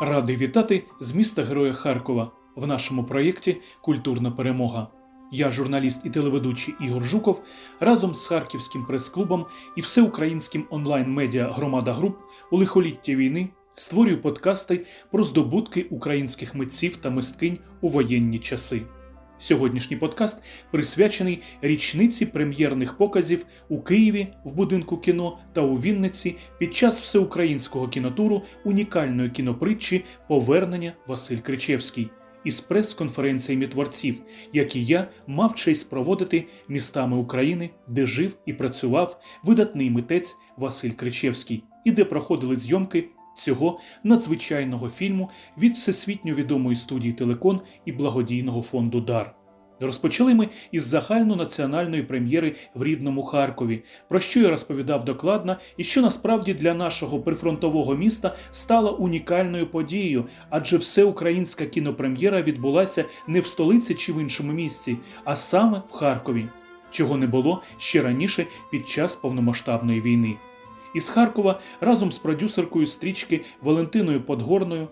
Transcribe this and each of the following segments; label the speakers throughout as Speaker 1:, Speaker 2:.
Speaker 1: Радий вітати з міста Героя Харкова в нашому проєкті Культурна перемога. Я, журналіст і телеведучий Ігор Жуков, разом з Харківським прес-клубом і всеукраїнським онлайн-медіа Громада Груп у лихолітті війни створюю подкасти про здобутки українських митців та мисткинь у воєнні часи. Сьогоднішній подкаст присвячений річниці прем'єрних показів у Києві в будинку кіно та у Вінниці під час всеукраїнського кінотуру унікальної кінопритчі Повернення Василь Кричевський із прес-конференціями творців, які я мав честь проводити містами України, де жив і працював видатний митець Василь Кричевський, і де проходили зйомки цього надзвичайного фільму від всесвітньо відомої студії Телекон і благодійного фонду Дар. Розпочали ми із загальнонаціональної прем'єри в рідному Харкові, про що я розповідав докладно, і що насправді для нашого прифронтового міста стала унікальною подією, адже всеукраїнська кінопрем'єра відбулася не в столиці чи в іншому місці, а саме в Харкові, чого не було ще раніше під час повномасштабної війни. Із Харкова разом з продюсеркою стрічки Валентиною Подгорною,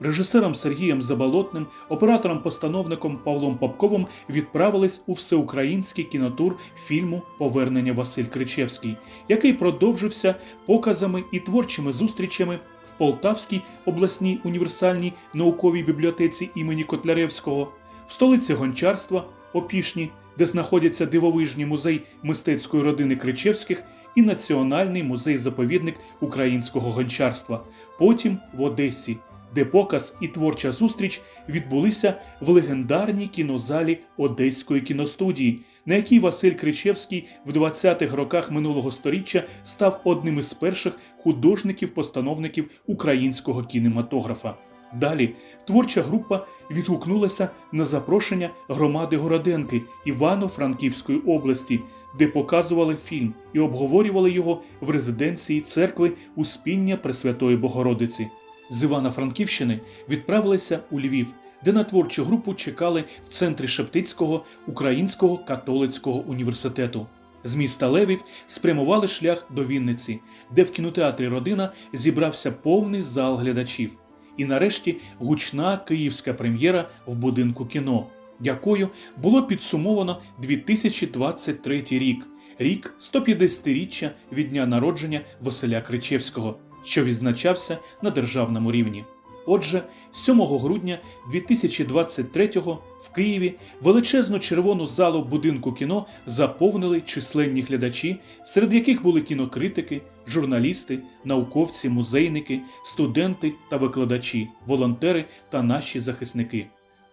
Speaker 1: режисером Сергієм Заболотним, оператором-постановником Павлом Попковим відправились у всеукраїнський кінотур фільму Повернення Василь Кричевський, який продовжився показами і творчими зустрічами в Полтавській обласній універсальній науковій бібліотеці імені Котляревського, в столиці гончарства Опішні, де знаходяться дивовижний музей мистецької родини Кричевських і Національний музей-заповідник українського гончарства, потім в Одесі, де показ і творча зустріч відбулися в легендарній кінозалі Одеської кіностудії, на якій Василь Кричевський в 20-х роках минулого століття став одним із перших художників-постановників українського кінематографа. Далі творча група відгукнулася на запрошення громади Городенки Івано-Франківської області, де показували фільм і обговорювали його в резиденції церкви Успіння Пресвятої Богородиці. З Івано-Франківщини відправилися у Львів, де на творчу групу чекали в центрі Шептицького Українського католицького університету. З міста Левів спрямували шлях до Вінниці, де в кінотеатрі Родина зібрався повний зал глядачів. І нарешті гучна київська прем'єра в будинку кіно, якою було підсумовано 2023 рік, рік 150-річчя від дня народження Василя Кричевського, що відзначався на державному рівні. Отже, 7 грудня 2023-го в Києві величезну червону залу будинку кіно заповнили численні глядачі, серед яких були кінокритики, журналісти, науковці, музейники, студенти та викладачі, волонтери та наші захисники.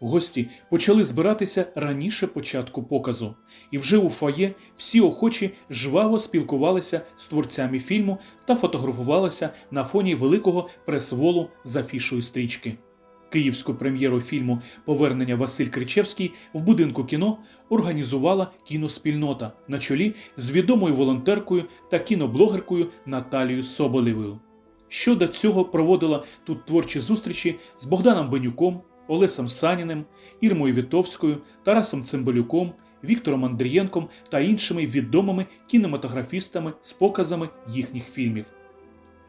Speaker 1: Гості почали збиратися раніше початку показу, і вже у фоє всі охочі жваво спілкувалися з творцями фільму та фотографувалися на фоні великого прес-волу з афішою стрічки. Київську прем'єру фільму Повернення Василь Кричевський в будинку кіно організувала кіноспільнота на чолі з відомою волонтеркою та кіноблогеркою Наталією Соболєвою. Що до цього проводила тут творчі зустрічі з Богданом Бенюком, Олесом Саніним, Ірмою Вітовською, Тарасом Цимбалюком, Віктором Андрієнком та іншими відомими кінематографістами з показами їхніх фільмів.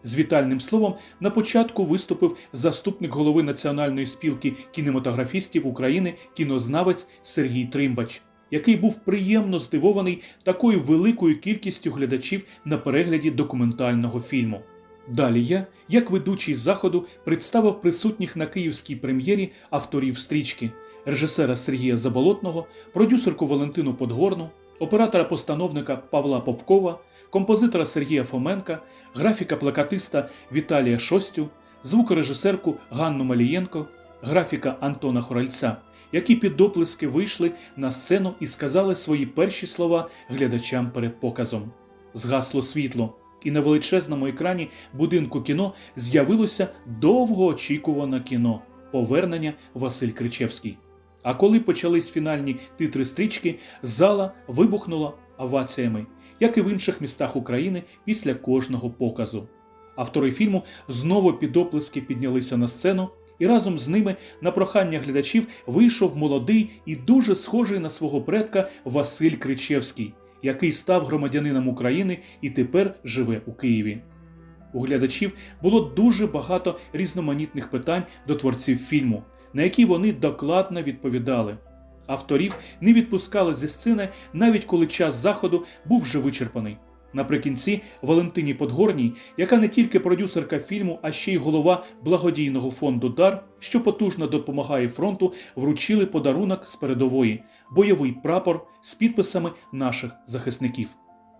Speaker 1: З вітальним словом на початку виступив заступник голови Національної спілки кінематографістів України кінознавець Сергій Тримбач, який був приємно здивований такою великою кількістю глядачів на перегляді документального фільму. Далі я, як ведучий заходу, представив присутніх на київській прем'єрі авторів стрічки, режисера Сергія Заболотного, продюсерку Валентину Подгорну, оператора-постановника Павла Попкова, композитора Сергія Фоменка, графіка-плакатиста Віталія Шостю, звукорежисерку Ганну Малієнко, графіка Антона Хоральця, які під доплески вийшли на сцену і сказали свої перші слова глядачам перед показом. Згасло світло і на величезному екрані будинку кіно з'явилося довгоочікуване кіно Повернення Василь Кричевський. А коли почались фінальні титри стрічки, зала вибухнула оваціями, як і в інших містах України після кожного показу. Автори фільму знову під оплески піднялися на сцену, і разом з ними на прохання глядачів вийшов молодий і дуже схожий на свого предка Василь Кричевський, який став громадянином України і тепер живе у Києві. У глядачів було дуже багато різноманітних питань до творців фільму, на які вони докладно відповідали. Авторів не відпускали зі сцени, навіть коли час заходу був вже вичерпаний. Наприкінці Валентині Подгорній, яка не тільки продюсерка фільму, а ще й голова благодійного фонду Дар, що потужно допомагає фронту, вручили подарунок з передової бойовий прапор з підписами наших захисників.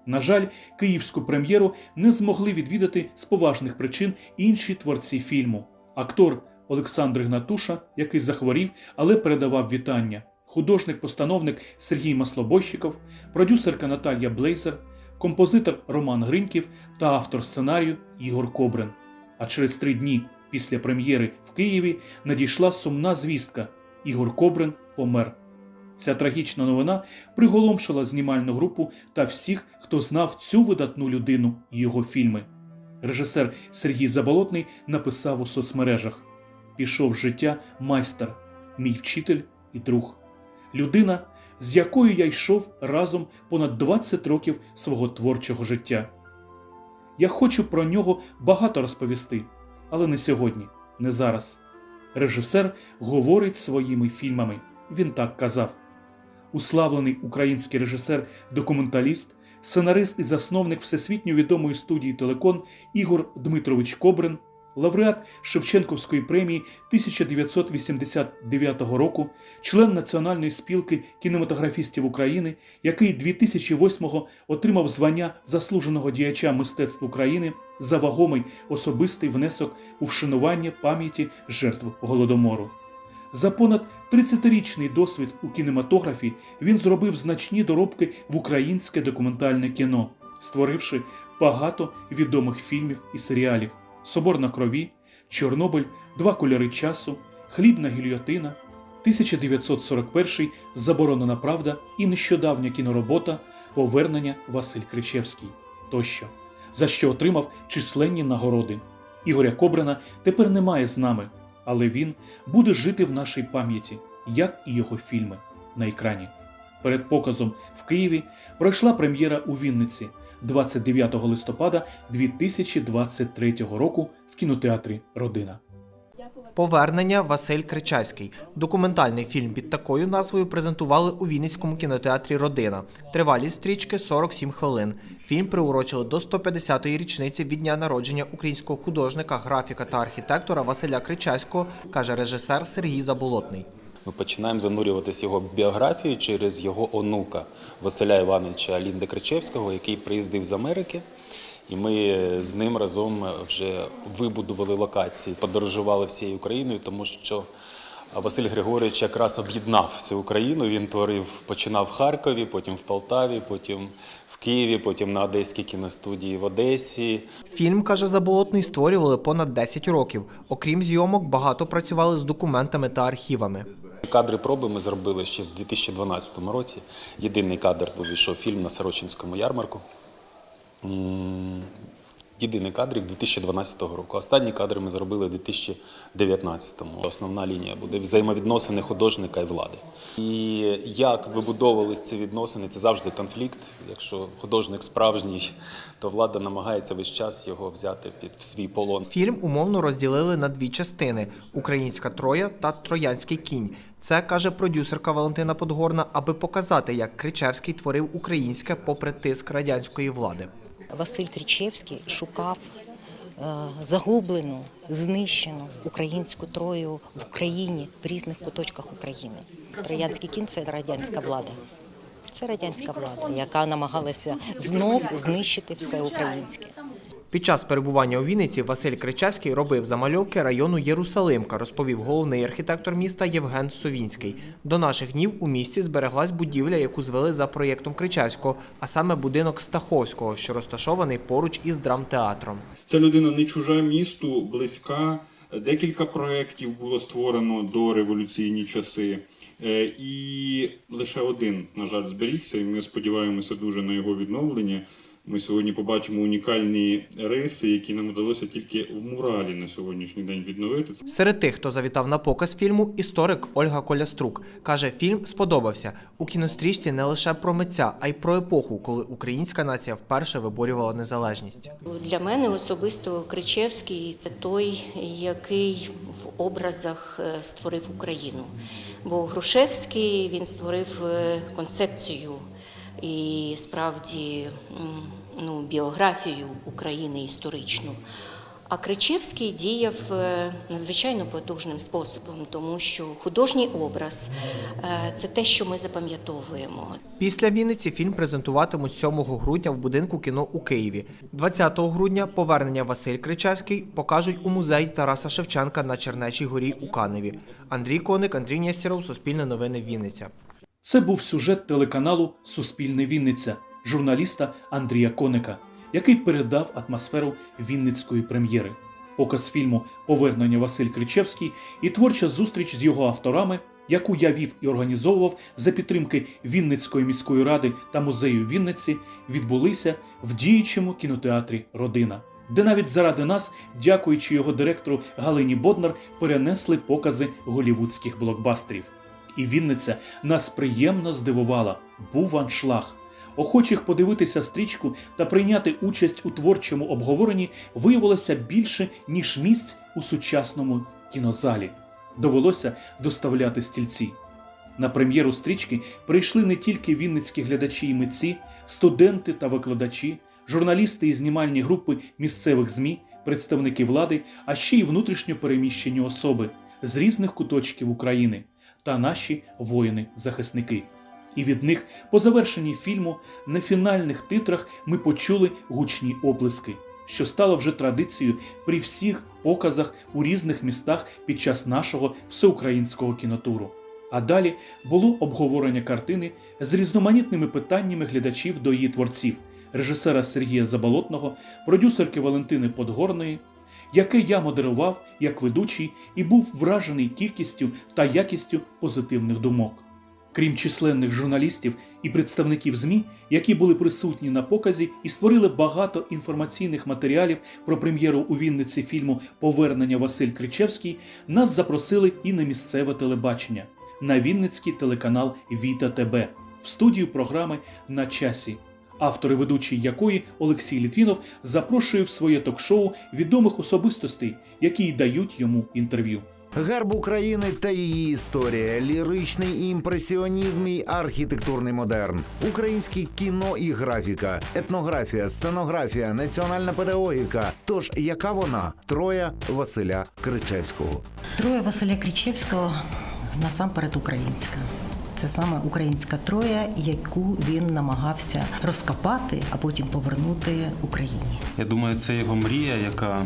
Speaker 1: На жаль, київську прем'єру не змогли відвідати з поважних причин інші творці фільму. Актор Олександр Гнатуша, який захворів, але передавав вітання. Художник-постановник Сергій Маслобойщиков, продюсерка Наталія Блейзер, композитор Роман Гриньків та автор сценарію Ігор Кобрин. А через три дні після прем'єри в Києві надійшла сумна звістка: Ігор Кобрин помер. Ця трагічна новина приголомшила знімальну групу та всіх, хто знав цю видатну людину і його фільми. Режисер Сергій Заболотний написав у соцмережах: Пішов життя майстер, мій вчитель і друг. Людина, з якою я йшов разом понад 20 років свого творчого життя. Я хочу про нього багато розповісти, але не сьогодні, не зараз. Режисер говорить своїми фільмами. Він так казав. Уславлений український режисер-документаліст, сценарист і засновник всесвітньо відомої студії Телекон Ігор Дмитрович Кобрин, лауреат Шевченківської премії 1989 року, член Національної спілки кінематографістів України, який 2008-го отримав звання заслуженого діяча мистецтв України за вагомий особистий внесок у вшанування пам'яті жертв голодомору. За понад 30-річний досвід у кінематографі він зробив значні доробки в українське документальне кіно, створивши багато відомих фільмів і серіалів: Собор на крові, Чорнобиль, Два кольори часу, Хлібна гільйотина, 1941 Заборонена правда і нещодавня кіноробота Повернення Василь Кричевський тощо, за що отримав численні нагороди. Ігоря Кобрина тепер немає з нами але він буде жити в нашій пам'яті, як і його фільми на екрані. Перед показом в Києві пройшла прем'єра у Вінниці 29 листопада 2023 року в кінотеатрі Родина.
Speaker 2: Повернення Василь Кричевський. Документальний фільм під такою назвою презентували у Вінницькому кінотеатрі Родина. Тривалість стрічки 47 хвилин. Фільм приурочили до 150-ї річниці від дня народження українського художника, графіка та архітектора Василя Кричевського, каже режисер Сергій Заболотний.
Speaker 3: Ми починаємо занурюватися його біографію через його онука Василя Івановича Лінда Кричевського, який приїздив з Америки. І ми з ним разом вже вибудували локації, подорожували всією Україною, тому що Василь Григорович якраз об'єднав всю Україну. Він творив, починав в Харкові, потім в Полтаві, потім в Києві, потім на Одеській кіностудії в Одесі.
Speaker 2: Фільм, каже Заболотний, створювали понад 10 років. Окрім зйомок, багато працювали з документами та архівами.
Speaker 3: Кадри проби ми зробили ще в 2012 році. Єдиний кадр вийшов фільм на Сорочинському ярмарку. Єдиний кадр 2012 року. Останні кадри ми зробили в 2019. Основна лінія буде взаємовідносини художника і влади. І як вибудовувалися ці відносини, це завжди конфлікт. Якщо художник справжній, то влада намагається весь час його взяти під свій полон.
Speaker 2: Фільм умовно розділили на дві частини: Українська Троя та Троянський кінь. Це каже продюсерка Валентина Подгорна, аби показати, як Кричевський творив українське попри тиск радянської влади.
Speaker 4: Василь Крічевський шукав е, загублену, знищену українську трою в Україні в різних куточках України. Троянський кінь це радянська влада. Це радянська влада, яка намагалася знов знищити все українське.
Speaker 2: Під час перебування у Вінниці Василь Кричевський робив замальовки району Єрусалимка, розповів головний архітектор міста Євген Совінський. До наших днів у місті збереглась будівля, яку звели за проєктом Кричевського, а саме будинок Стаховського, що розташований поруч із драмтеатром.
Speaker 5: Ця людина не чужа місту, близька. Декілька проєктів було створено до революційні часи. Е, І лише один, на жаль, зберігся, і ми сподіваємося дуже на його відновлення. Ми сьогодні побачимо унікальні риси, які нам вдалося тільки в муралі на сьогоднішній день відновити.
Speaker 2: Серед тих, хто завітав на показ фільму, історик Ольга Коляструк каже, фільм сподобався. У кінострічці не лише про митця, а й про епоху, коли українська нація вперше виборювала незалежність.
Speaker 6: Для мене особисто Кричевський це той, який в образах е, створив Україну. Бо Грушевський він створив е, концепцію і справді ну, біографію України історичну. А Кричевський діяв е, надзвичайно потужним способом, тому що художній образ е, це те, що ми запам'ятовуємо.
Speaker 2: Після Вінниці фільм презентуватимуть 7 грудня в будинку кіно у Києві. 20 грудня повернення Василь Кричевський покажуть у музей Тараса Шевченка на Чернечій горі у Каневі. Андрій Коник, Андрій Нєстєров, Суспільне новини Вінниця.
Speaker 1: Це був сюжет телеканалу Суспільне Вінниця, журналіста Андрія Коника, який передав атмосферу Вінницької прем'єри. Показ фільму Повернення Василь Кричевський і творча зустріч з його авторами, яку я вів і організовував за підтримки Вінницької міської ради та музею Вінниці, відбулися в діючому кінотеатрі Родина, де навіть заради нас, дякуючи його директору Галині Боднар, перенесли покази голівудських блокбастерів. І Вінниця нас приємно здивувала. Був аншлаг. Охочих подивитися стрічку та прийняти участь у творчому обговоренні виявилося більше, ніж місць у сучасному кінозалі. Довелося доставляти стільці. На прем'єру стрічки прийшли не тільки вінницькі глядачі і митці, студенти та викладачі, журналісти і знімальні групи місцевих ЗМІ, представники влади, а ще й внутрішньо переміщені особи з різних куточків України та наші воїни-захисники. І від них по завершенні фільму на фінальних титрах ми почули гучні оплески, що стало вже традицією при всіх показах у різних містах під час нашого всеукраїнського кінотуру. А далі було обговорення картини з різноманітними питаннями глядачів до її творців, режисера Сергія Заболотного, продюсерки Валентини Подгорної, яке я модерував як ведучий і був вражений кількістю та якістю позитивних думок. Крім численних журналістів і представників ЗМІ, які були присутні на показі і створили багато інформаційних матеріалів про прем'єру у Вінниці фільму Повернення Василь Кричевський, нас запросили і на місцеве телебачення на Вінницький телеканал Віта ТБ в студію програми На часі. Автор і ведучий якої Олексій Літвінов запрошує в своє ток-шоу відомих особистостей, які й дають йому інтерв'ю.
Speaker 7: Герб України та її історія, ліричний імпресіонізм і архітектурний модерн, українське кіно і графіка, етнографія, сценографія, національна педагогіка. Тож яка вона? Троя Василя Кричевського.
Speaker 4: Троя Василя Кричевського насамперед українська. Це саме українська троя, яку він намагався розкопати, а потім повернути Україні.
Speaker 3: Я думаю, це його мрія, яка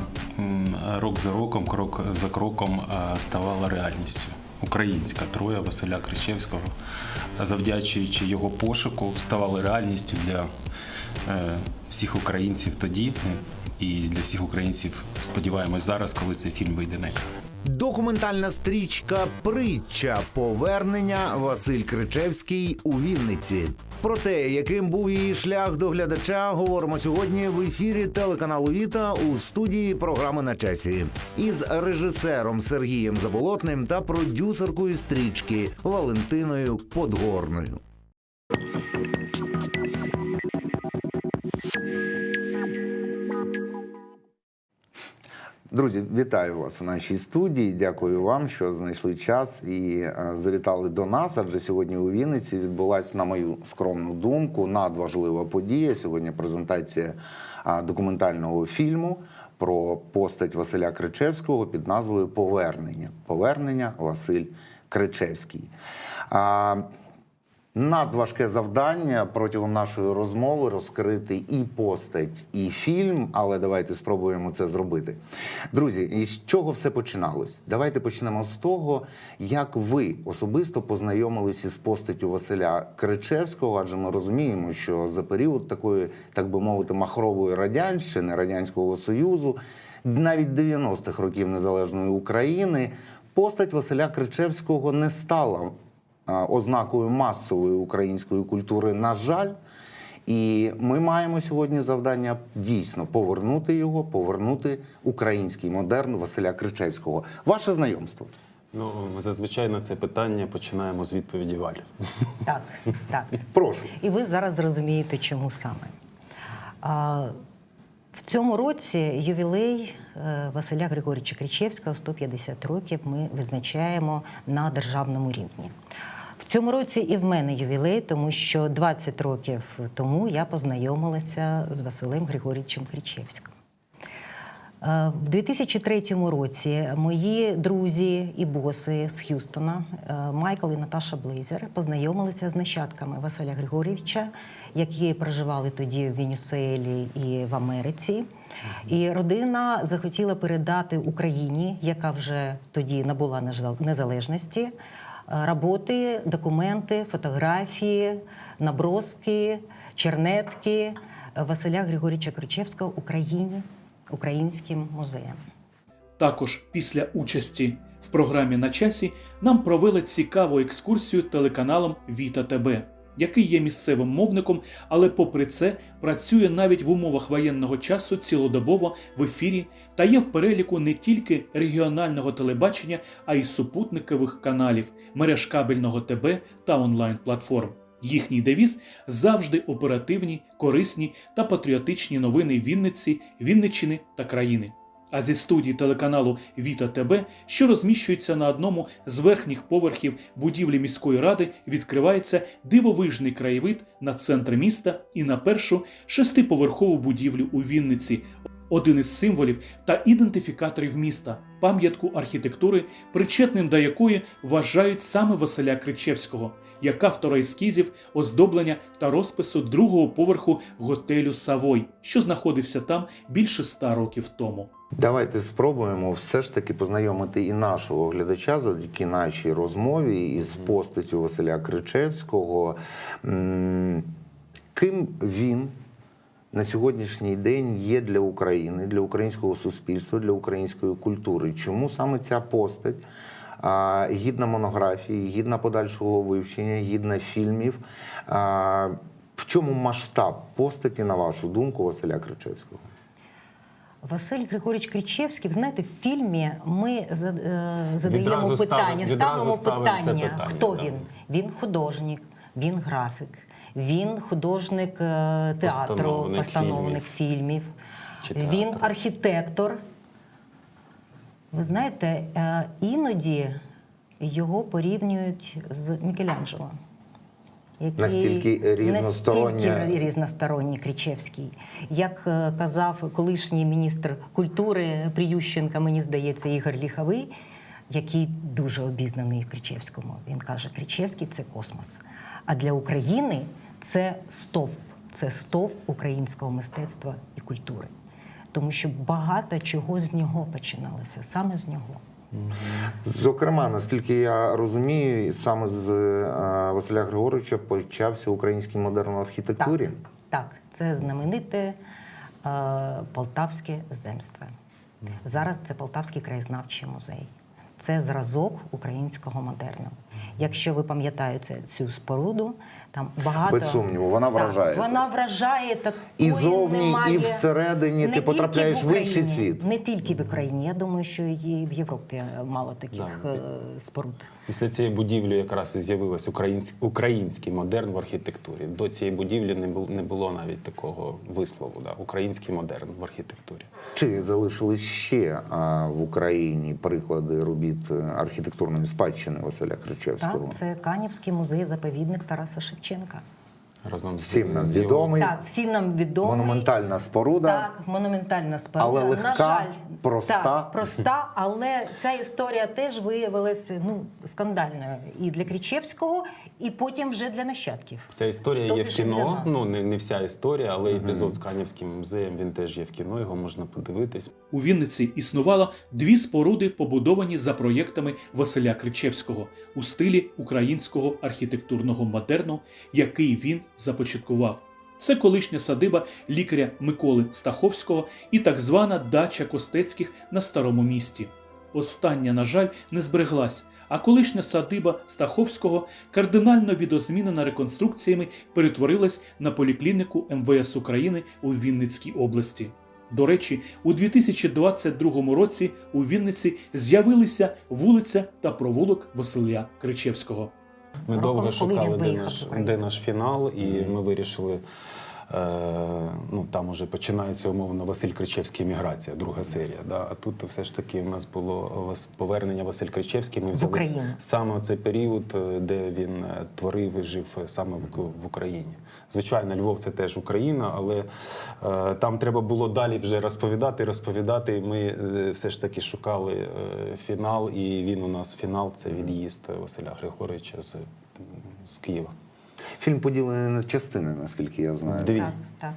Speaker 3: рок за роком, крок за кроком е, ставала реальністю. Українська троя Василя Кричевського, завдячуючи його пошуку, ставала реальністю для е, всіх українців тоді і для всіх українців, сподіваємось, зараз, коли цей фільм вийде на екран.
Speaker 7: Документальна стрічка Притча повернення Василь Кричевський у Вінниці. Про те, яким був її шлях до глядача, говоримо сьогодні в ефірі телеканалу Віта у студії програми на часі із режисером Сергієм Заболотним та продюсеркою стрічки Валентиною Подгорною.
Speaker 8: Друзі, вітаю вас у нашій студії. Дякую вам, що знайшли час і е, завітали до нас. Адже сьогодні у Вінниці відбулася, на мою скромну думку, надважлива подія. Сьогодні презентація документального фільму про постать Василя Кричевського під назвою Повернення. Повернення Василь Кричевський. Надважке завдання протягом нашої розмови розкрити і постать, і фільм, але давайте спробуємо це зробити. Друзі, і з чого все починалось? Давайте почнемо з того, як ви особисто познайомилися з постаттю Василя Кричевського, адже ми розуміємо, що за період такої, так би мовити, махрової радянщини, Радянського Союзу, навіть 90-х років незалежної України, постать Василя Кричевського не стала ознакою масової української культури, на жаль. І ми маємо сьогодні завдання дійсно повернути його, повернути український модерн Василя Кричевського. Ваше знайомство.
Speaker 9: Ну, ми зазвичай на це питання починаємо з відповіді Валі.
Speaker 4: Так, так.
Speaker 8: Прошу.
Speaker 4: І ви зараз зрозумієте, чому саме. А, в цьому році ювілей е, Василя Григорійовича Кричевського 150 років ми відзначаємо на державному рівні. Цьому році і в мене ювілей, тому що 20 років тому я познайомилася з Василем Григорійовичем Кричевським. Е, В 2003 році мої друзі і боси з Х'юстона е, Майкл і Наташа Блейзер познайомилися з нащадками Василя Григорівича, які проживали тоді в Венесуелі і в Америці. І родина захотіла передати Україні, яка вже тоді набула незалежності, роботи, документи, фотографії, наброски, чернетки Василя Григорійовича Кричевського Україні українським музеєм.
Speaker 1: Також після участі в програмі на часі нам провели цікаву екскурсію телеканалом Віта ТБ, який є місцевим мовником, але попри це працює навіть в умовах воєнного часу цілодобово в ефірі та є в переліку не тільки регіонального телебачення, а й супутникових каналів, мереж кабельного ТБ та онлайн-платформ. Їхній девіз завжди оперативні, корисні та патріотичні новини Вінниці, Вінниччини та країни. А зі студії телеканалу Віта ТБ, що розміщується на одному з верхніх поверхів будівлі міської ради, відкривається дивовижний краєвид на центр міста і на першу шестиповерхову будівлю у Вінниці. Один із символів та ідентифікаторів міста, пам'ятку архітектури, причетним до якої вважають саме Василя Кричевського, як автора ескізів, оздоблення та розпису другого поверху готелю Савой, що знаходився там більше ста років тому.
Speaker 8: Давайте спробуємо все ж таки познайомити і нашого глядача завдяки нашій розмові із постаттю Василя Кричевського. Ким він на сьогоднішній день є для України, для українського суспільства, для української культури? Чому саме ця постать? Гідна монографії, гідна подальшого вивчення, гідна фільмів. В чому масштаб постаті, на вашу думку, Василя Кричевського?
Speaker 4: Василь Григорійович Кричевський, знаєте, в фільмі ми е, задаємо питання,
Speaker 9: ставимо-
Speaker 4: питання, хто він? Він художник, він графік, він художник е, театру,
Speaker 9: Постановник
Speaker 4: фільмів, він архітектор. Ви знаєте, е, іноді його порівнюють з Мікеланджело. Який
Speaker 8: Настільки різностороння-
Speaker 4: настільки різносторонній Кричевський. Як е, казав колишній міністр культури Приющенка, мені здається, Ігор Ліховий, який дуже обізнаний в Кричевському. Він каже, Кричевський це космос. А для України це стовп, це стовп українського мистецтва і культури. Тому що багато чого з нього починалося, саме з нього.
Speaker 8: Зокрема, наскільки я розумію, саме з е, Василя Григоровича почався український модерн в архітектурі.
Speaker 4: Так, так, це знамените е, Полтавське земство. Зараз це Полтавський краєзнавчий музей. Це зразок українського модерну. Якщо ви пам'ятаєте цю споруду, там багато
Speaker 8: Без сумніву, вона вражає.
Speaker 4: Так, вона вражає такої
Speaker 8: І зовні,
Speaker 4: немає...
Speaker 8: і всередині
Speaker 4: Не
Speaker 8: ти потрапляєш в інший світ.
Speaker 4: Не тільки в Україні. Я думаю, що і в Європі мало таких
Speaker 9: Да.
Speaker 4: е, споруд.
Speaker 9: Після цієї будівлі якраз і з'явився український, український модерн в архітектурі. До цієї будівлі не було, не було навіть такого вислову. Да? Український модерн в архітектурі.
Speaker 8: Чи залишились ще а, в Україні приклади робіт е, архітектурної спадщини Василя Кричевського?
Speaker 4: Так, це Канівський музей-заповідник Тараса Шевченка. Шевченка.
Speaker 9: Разом з
Speaker 8: Всім нам
Speaker 9: з його-
Speaker 8: відомий.
Speaker 4: Так, всі нам відомі.
Speaker 8: Монументальна споруда.
Speaker 4: Так, монументальна споруда.
Speaker 8: Але легка,
Speaker 4: На жаль,
Speaker 8: проста.
Speaker 4: Так, проста, але ця історія теж виявилася ну, скандальною і для Крічевського, і потім вже для нащадків.
Speaker 9: Ця історія
Speaker 4: Тобто
Speaker 9: є в
Speaker 4: для
Speaker 9: кіно.
Speaker 4: нас.
Speaker 9: Ну не, не вся історія, але епізод з Канівським музеєм він теж є в кіно. Його можна подивитись.
Speaker 1: У Вінниці існувало дві споруди, побудовані за проєктами Василя Кричевського у стилі українського архітектурного модерну, який він започаткував. Це колишня садиба лікаря Миколи Стаховського і так звана дача Костецьких на старому місті. Остання, на жаль, не збереглась, а колишня садиба Стаховського, кардинально відозмінена реконструкціями, перетворилась на поліклініку МВС України у Вінницькій області. До речі, у 2022 році у Вінниці з'явилися вулиця та провулок Василя Кричевського.
Speaker 3: Ми довго шукали, де наш, де наш фінал, і ми вирішили. Е, ну, там уже починається умовно Василь Кричевський міграція, друга серія. Да? А тут все ж таки у нас було повернення Василь Кричевський. Ми взяли
Speaker 4: Україну.
Speaker 3: саме цей період, е, де він е, творив і жив саме в, Україні. Звичайно, Львов це теж Україна, але е, там треба було далі вже розповідати, розповідати. Ми все ж таки шукали е, фінал, і він у нас фінал це від'їзд Василя Григоровича з, з Києва.
Speaker 8: Фільм поділений на частини, наскільки я знаю.
Speaker 3: Дві.
Speaker 4: Так, так.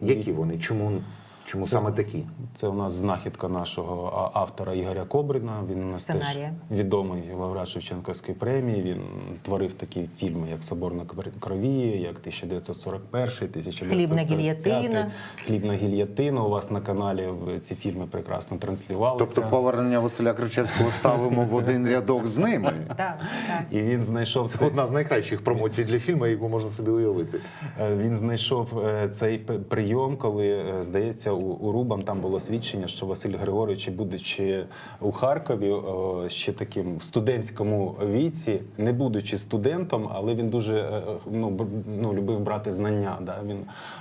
Speaker 8: Які вони? Чому, чому саме такі?
Speaker 3: Це у нас знахідка нашого автора Ігоря Кобрина. Він у нас
Speaker 4: Сценарія.
Speaker 3: теж відомий лауреат Шевченківської премії. Він творив такі фільми, як Собор на крові, як 1941, 1945,
Speaker 4: «Хлібна гільйотина».
Speaker 3: Хлібна гільйотина. У вас на каналі ці фільми прекрасно транслювалися.
Speaker 8: Тобто повернення Василя Кричевського ставимо в один рядок з ними.
Speaker 4: Так, так.
Speaker 3: І він знайшов
Speaker 8: Це
Speaker 3: це.
Speaker 8: одна з найкращих промоцій для фільму, яку можна собі уявити.
Speaker 3: Е, Він знайшов е, цей прийом, коли, е, здається, у, у Рубан там було свідчення, що Василь Григорович, будучи у Харкові, ще таким в студентському віці, не будучи студентом, але він дуже е, ну, ну, любив брати знання. Да? Він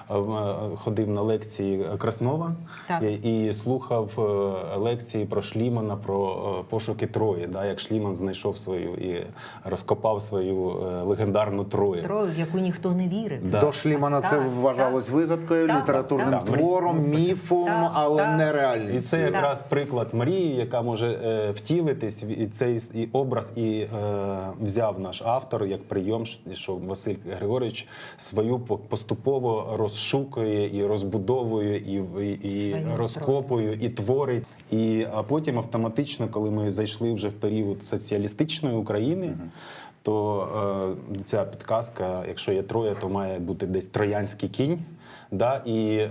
Speaker 3: е, е, ходив на лекції Краснова
Speaker 4: Так.
Speaker 3: і, і слухав лекції про Шлімана, про пошуки Трої, да? як Шліман знайшов свою і розкопав свою легендарну Трою.
Speaker 4: Трою, в яку ніхто не вірив.
Speaker 3: Да.
Speaker 8: До Шлімана це
Speaker 4: Так,
Speaker 8: вважалось вигадкою,
Speaker 4: Так,
Speaker 8: літературним
Speaker 3: так.
Speaker 8: твором, міфом,
Speaker 4: Так,
Speaker 8: але
Speaker 4: так.
Speaker 8: не
Speaker 3: І це якраз приклад мрії, яка може е, втілитись. І цей і образ і е, взяв наш автор як прийом, що Василь Григорович свою по- поступово розшукує і розбудовує, і, і, і розкопує, і творить. І а потім автоматично, коли ми зайшли вже в період соціалістичної України. То е, ця підказка, якщо є троє, то має бути десь троянський кінь. Да? І,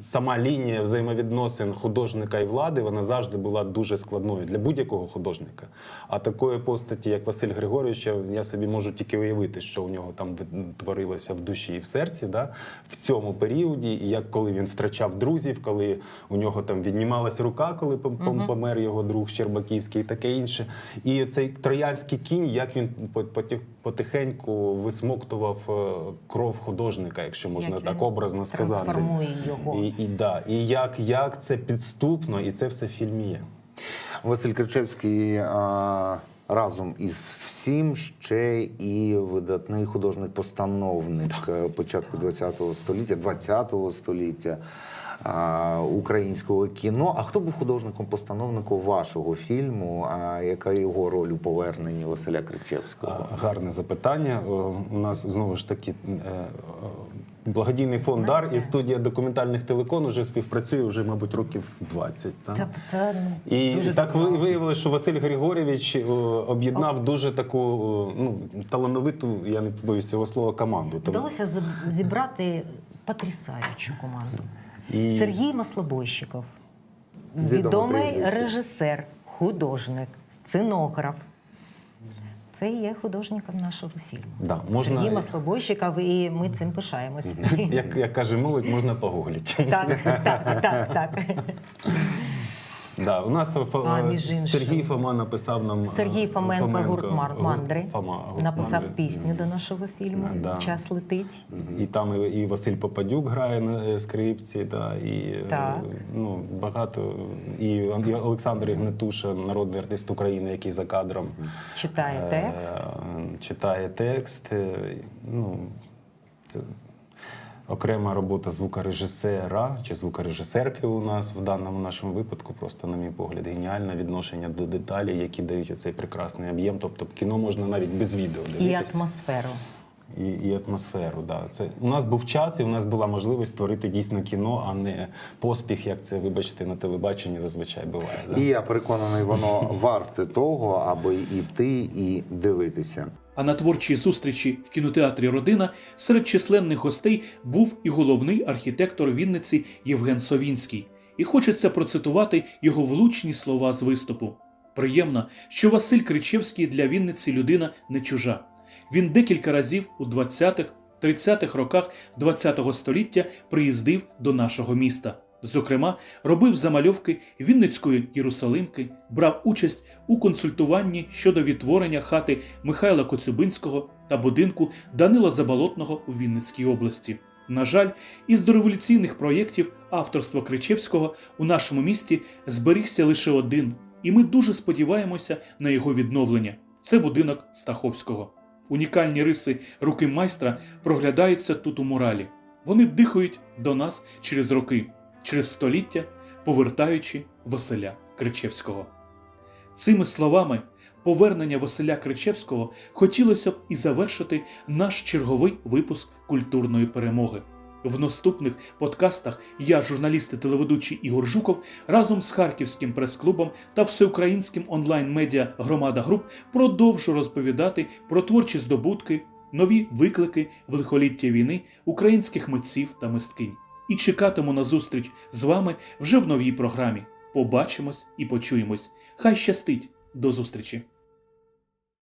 Speaker 3: сама лінія взаємовідносин художника і влади вона завжди була дуже складною для будь-якого художника. А такої постаті, як Василь Григорович, я- собі можу тільки уявити, що у нього там творилося в душі і в серці, да? в цьому періоді, і як коли він втрачав друзів, коли у нього там віднімалась рука, коли пом- пом- помер його друг Щербаківський, і таке інше. І цей троянський кінь, як він потихеньку висмоктував е, кров художника, якщо можна
Speaker 4: Як
Speaker 3: так
Speaker 4: він
Speaker 3: образно сказати.
Speaker 4: трансформує його.
Speaker 3: І, і, да, і як, як це підступно, і це все в фільмі є.
Speaker 8: Василь Кричевський а, разом із всім ще і видатний художник-постановник е, початку ХХ століття, ХХ століття. а, Українського кіно. А хто був художником-постановником вашого фільму? А яка його роль у поверненні Василя Кричевського?
Speaker 3: Гарне запитання. У нас знову ж таки е, е, благодійний фонд Дар і студія документальних телекон уже співпрацює вже, мабуть, років 20. так?
Speaker 4: Та, ну,
Speaker 3: І
Speaker 4: дуже
Speaker 3: так ви- виявилося, що Василь Григорєвич е, об'єднав дуже таку е, ну, талановиту, я не побоюсь цього слова, команду.
Speaker 4: Вдалося зібрати потрясаючу команду.
Speaker 3: І-
Speaker 4: Сергій Маслобойщиков, відомий режисер, художник, сценограф. Це є художником нашого фільму.
Speaker 3: Да, можна-
Speaker 4: Сергій Маслобойщиков, і ми цим пишаємось.
Speaker 3: Як, як каже молодь, можна погуглити.
Speaker 4: Так, так, так, так.
Speaker 3: Да, у нас
Speaker 4: А, між іншим.
Speaker 3: Сергій Фома написав нам
Speaker 4: Сергій
Speaker 3: е,
Speaker 4: Фоменко, гурт Мар- Мандри,
Speaker 3: Фома, гурт
Speaker 4: написав
Speaker 3: Мандри.
Speaker 4: пісню до нашого фільму
Speaker 3: Да.
Speaker 4: Час летить.
Speaker 3: І там і, Василь Попадюк грає на е, скрипці, да, і е,
Speaker 4: Так.
Speaker 3: ну, багато. І Олександр Ігнатуша, народний артист України, який за кадром
Speaker 4: Читає
Speaker 3: е,
Speaker 4: текст.
Speaker 3: читає текст. Ну, це окрема робота звукорежисера чи звукорежисерки у нас в даному нашому випадку, просто, на мій погляд, геніальне відношення до деталей, які дають оцей прекрасний об'єм. Тобто кіно можна навіть без відео
Speaker 4: І атмосферу.
Speaker 3: і, і атмосферу. Да. Це у нас був час, і у нас була можливість створити дійсно кіно, а не поспіх, як це, вибачте, на телебаченні зазвичай буває. Да?
Speaker 8: І я переконаний, воно варте того, аби іти і дивитися.
Speaker 1: А на творчій зустрічі в кінотеатрі Родина серед численних гостей був і головний архітектор Вінниці Євген Совінський. І хочеться процитувати його влучні слова з виступу. Приємно, що Василь Кричевський для Вінниці людина не чужа. Він декілька разів у 20-х, 30-х роках ХХ століття приїздив до нашого міста. Зокрема, робив замальовки Вінницької Єрусалимки, брав участь у консультуванні щодо відтворення хати Михайла Коцюбинського та будинку Данила Заболотного у Вінницькій області. На жаль, із дореволюційних проєктів авторства Кричевського у нашому місті зберігся лише один, і ми дуже сподіваємося на його відновлення. Це будинок Стаховського. Унікальні риси руки майстра проглядаються тут у муралі. Вони дихають до нас через роки, через століття, повертаючи Василя Кричевського. Цими словами повернення Василя Кричевського хотілося б і завершити наш черговий випуск культурної перемоги. В наступних подкастах я, журналіст і телеведучий Ігор Жуков, разом з Харківським прес-клубом та всеукраїнським онлайн-медіа Громада Груп продовжу розповідати про творчі здобутки, нові виклики в лихоліття війни українських митців та мисткинь. І чекатиму на зустріч з вами вже в новій програмі. Побачимось і почуємось. Хай щастить! До зустрічі!